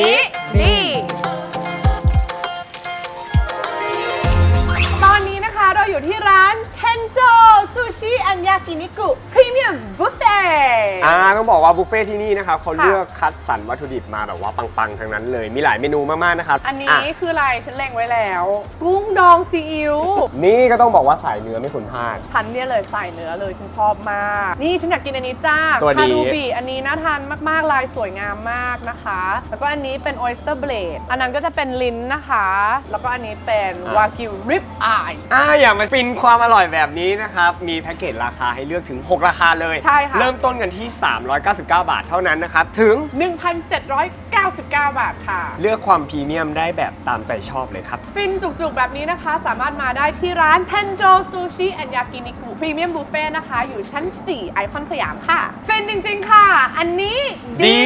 นี้ดีตอนนี้นะคะเราอยู่ที่ร้าน Tenjo Sushi and Yakiniku Premium Buffet อ่า ต้องบอกว่าบุฟเฟ่ที่นี่นะครับเขาค่ะเลือกคัดสรรวัตถุดิบมาแบบว่าปังๆทั้งนั้นเลยมีหลายเมนูมากๆนะครับอันนี้ะคืออะไรฉันเล็งไว้แล้ว กุ้งดองซีอิ๊วนี่ก็ต้องบอกว่าสายเนื้อไม่ควรพลาดฉันเนี่ยเลยใส่เนื้อเลยฉันชอบมาก นี่ฉันอยากกินอันนี้จ้าตัวนี้คารูบิอันนี้น่าทานมากๆลายสวยงามมากนะคะ แล้วก็อันนี้เป็น oyster blade อันนั้นก็จะเป็นลิ้นนะคะ แล้วก็อันนี้เป็นวากิวริบอายอ่าอย่ามาฟินความอร่อยแบบนี้นะครับมีแพ็กเกจราคาให้เลือกถึง 6 ราคาเลย ใช่ค่ะ เริ่มต้นกันที่ 399 บาทเท่านั้นนะครับ ถึง1,799 บาทค่ะ เลือกความพรีเมียมได้แบบตามใจชอบเลยครับ ฟินจุกๆ แบบนี้นะคะ สามารถมาได้ที่ร้าน Tenjo Sushi and Yakiniku Premium Buffet นะคะ อยู่ชั้น 4 ไอคอนสยามค่ะ ฟินจริงๆค่ะ อันนี้ ดีดี